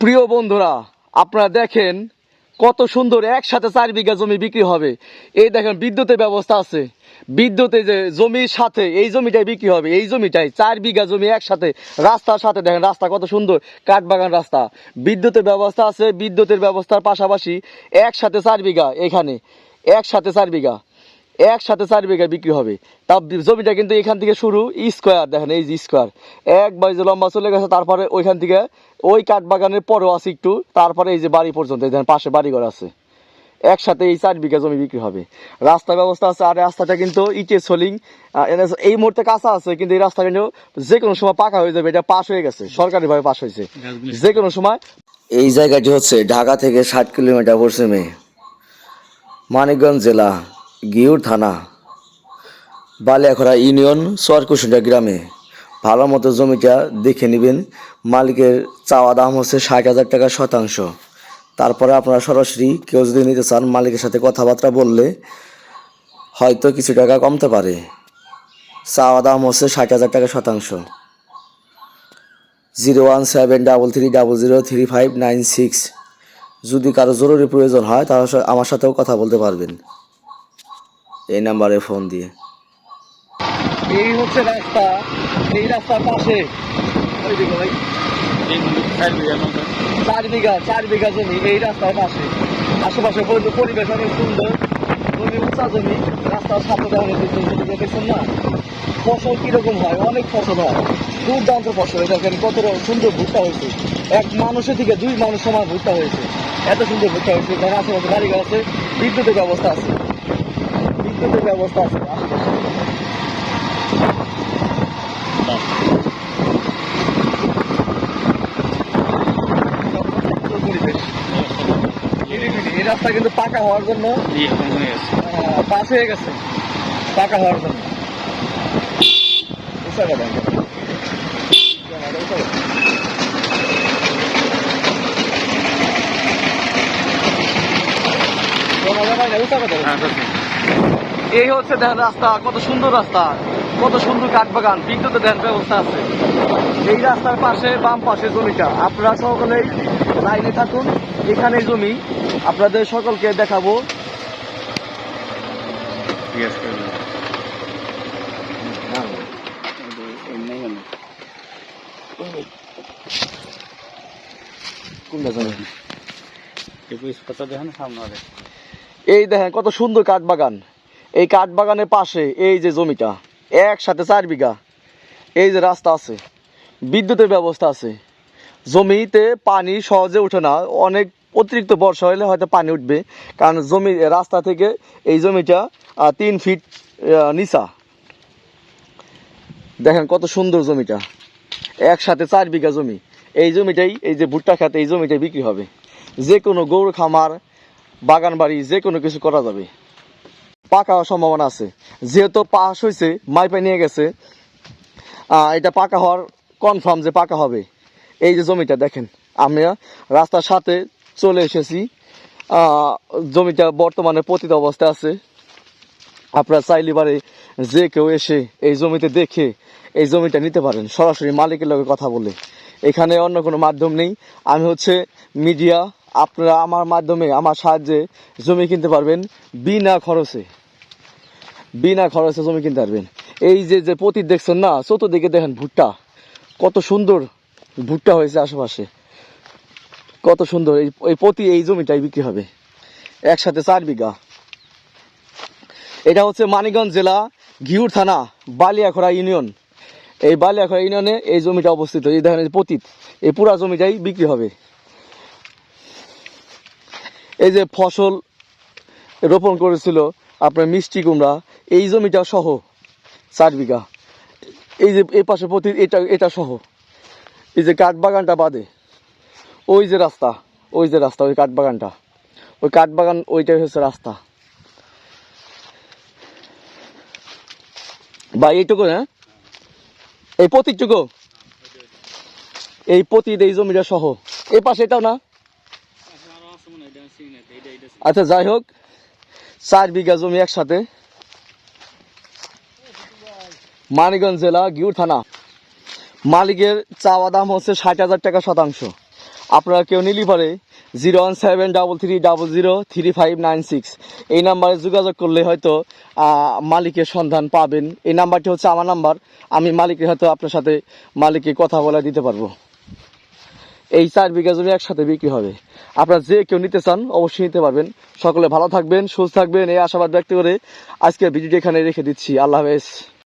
প্রিয় বন্ধুরা, আপনারা দেখেন কত সুন্দর একসাথে চার বিঘা জমি বিক্রি হবে। এই দেখেন, বিদ্যুতের ব্যবস্থা আছে। বিদ্যুতে যে জমির সাথে, এই জমিটাই বিক্রি হবে। এই জমিটাই চার বিঘা জমি একসাথে, রাস্তার সাথে দেখেন, রাস্তা কত সুন্দর, কাঠবাগান রাস্তা। বিদ্যুতের ব্যবস্থা আছে, বিদ্যুতের ব্যবস্থার পাশাপাশি একসাথে চার বিঘা এখানে, একসাথে চার বিঘা। একসাথে চার বিঘা বিক্রি হবে। তা জমিটা কিন্তু এখান থেকে শুরু স্কোয়ার, দেখেন এই যে স্কোয়ার। এক বাইজে লম্বা চলে গেছে, তারপরে ওইখান থেকে ওই কাঠ বাগানের পরেও আছে একটু, তারপরে এই যে বাড়ি পর্যন্ত দেখেন পাশে বাড়িঘর আছে। একসাথে এই চার বিঘা জমি বিক্রি হবে। রাস্তা ব্যবস্থা আছে, আর রাস্তাটা কিন্তু ইটে সোলিং এই মুহূর্তে কাঁচা আছে, কিন্তু এই রাস্তা কিন্তু যে কোনো সময় পাকা হয়ে যাবে, এটা পাস হয়ে গেছে, সরকারিভাবে পাস হয়েছে। যে কোনো সময়। এই জায়গাটি হচ্ছে ঢাকা থেকে ষাট কিলোমিটার পশ্চিমে, মানিকগঞ্জ জেলা। গিউর থানা, বালিয়াখড়া ইউনিয়ন সোয়ারকুসুন্ডা গ্রামে। ভালো মতো জমিটা দেখে নেবেন। মালিকের চাওয়া দাম হচ্ছে ষাট হাজার টাকা শতাংশ। তারপরে আপনারা সরাসরি কেউ যদি নিতে চান, মালিকের সাথে কথাবার্তা বললে হয়তো কিছু টাকা কমতে পারে। চাওয়া দাম হচ্ছে ষাট হাজার টাকা শতাংশ। Zero one seven double three double zero three five nine six. যদি কারও জরুরি প্রয়োজন হয় তাহলে আমার সাথেও কথা বলতে পারবেন। এই নাম্বারে ফোন দিয়ে। এই হচ্ছে রাস্তা, এই রাস্তার পাশে। চার বিঘা চার বিঘা জমি এই রাস্তার পাশে। আশেপাশে পরি- পরিবেশ অনেক সুন্দর। জমি উঁচা জমি, রাস্তার সাথে দেখছেন না? ফসল কীরকম হয়? অনেক ফসল হয়। দুর্দান্ত ফসল। দেখেন কত সুন্দর ভুট্টা হয়েছে। এক মানুষের থেকে দুই মানুষ সমান ভুট্টা হয়েছে। এত সুন্দর ভুট্টা হয়েছে। আশেপাশে বাড়িঘর আছে, বিদ্যুতের ব্যবস্থা আছে। বিদ্যুতের ব্যবস্থা আছে এই রাস্তা কিন্তু পাকা হওয়ার জন্য পাস হয়ে গেছে পাকা হওয়ার জন্য কথা। কথা। উঁচা কথা। এই হচ্ছে দেখেন রাস্তা, কত সুন্দর রাস্তা, কত সুন্দর কাঠবাগান, বিদ্যুতের দেখেন ব্যবস্থা আছে। এই রাস্তার পাশে, বাম পাশে জমিটা, আপনারা সকলেই লাইনে থাকুন, এখানে জমি, আপনাদের সকলকে দেখাবো। এই দেখেন, কত সুন্দর কাঠবাগান। এই কাঠবাগানের পাশে এই যে জমিটা, একসাথে চার বিঘা। এই যে রাস্তা আছে, বিদ্যুতের ব্যবস্থা আছে। জমিতে পানি সহজে ওঠে না, অনেক অতিরিক্ত বর্ষা হলে হয়তো পানি উঠবে, কারণ জমি, রাস্তা থেকে এই জমিটা তিন ফিট নিচা। দেখেন কত সুন্দর জমিটা, একসাথে চার বিঘা জমি। এই জমিটাই, এই যে ভুট্টা খাতে এই জমিটাই বিক্রি হবে। যে কোনো গরু খামার বাগান বাড়ি যে কোনো কিছু করা যাবে। পাকা হওয়ার সম্ভাবনা আছে। যেহেতু পাস হয়েছে মাইপা নিয়ে গেছে এটা পাকা হওয়ার কনফার্ম যে পাকা হবে। এই যে জমিটা দেখেন, আমরা রাস্তার সাথে চলে এসেছি। জমিটা বর্তমানে পতিত অবস্থায় আছে। আপনারা চাইলে পারে যে কেউ এসে এই জমিতে দেখে এই জমিটা নিতে পারেন। সরাসরি মালিকের লগে কথা বলে। এখানে অন্য কোনো মাধ্যম নেই। আমি হচ্ছে মিডিয়া আপনারা আমার মাধ্যমে, আমার সাহায্যে জমি কিনতে পারবেন বিনা খরচে। বিনা খরচে জমি কিনতে পারবেন। এই যে যে পতিত দেখছেন না, চতুর্দিকে দেখেন ভুট্টা। কত সুন্দর ভুট্টা হয়েছে আশেপাশে। কত সুন্দর এই এই প্রতি এই জমিটাই বিক্রি হবে। একসাথে চার বিঘা। এটা হচ্ছে মানিকগঞ্জ জেলা, ঘিউর থানা, বালিয়াখড়া ইউনিয়ন। এই বালিয়াখড়া ইউনিয়নে এই জমিটা অবস্থিত। এই দেখেন পতিত, এই পুরা জমিটাই বিক্রি হবে। এই যে ফসল রোপণ করেছিল আপনার মিষ্টি কুমড়া এই জমিটা সহ চার বিঘা। এই যে এই পাশে প্রতি এটা এটা সহ। এই যে কাঠ বাগানটা বাদে ওই যে রাস্তা ওই যে রাস্তা ওই কাঠ বাগানটা। ওই কাঠ বাগান ওইটাই হচ্ছে রাস্তা। বা এইটুকু হ্যাঁ? এই প্রতিটুকু এই প্রতি এই জমিটা সহ। এই পাশে এটাও না। আচ্ছা যাই হোক। চার বিঘা জমি একসাথে। মানিকগঞ্জ জেলা, গিউর থানা। মালিকের চাওয়া দাম হচ্ছে ষাট হাজার টাকা শতাংশ। আপনারা কেউ নিলি পারে zero one seven double three double zero three five nine six. এই নাম্বারে যোগাযোগ করলে হয়তো মালিকের সন্ধান পাবেন। এই নাম্বারটি হচ্ছে আমার নাম্বার। আমি মালিকের হয়তো আপনার সাথে মালিকের কথা বলে দিতে পারব। এই চার বিঘা জমি একসাথে বিক্রি হবে। আপনারা যে কেউ নিতে চান, অবশ্যই নিতে পারবেন। সকলে ভালো থাকবেন, সুস্থ থাকবেন, এই আশাবাদ ব্যক্ত করে আজকের ভিডিওটি এখানে রেখে দিচ্ছি। আল্লাহ হাফেজ।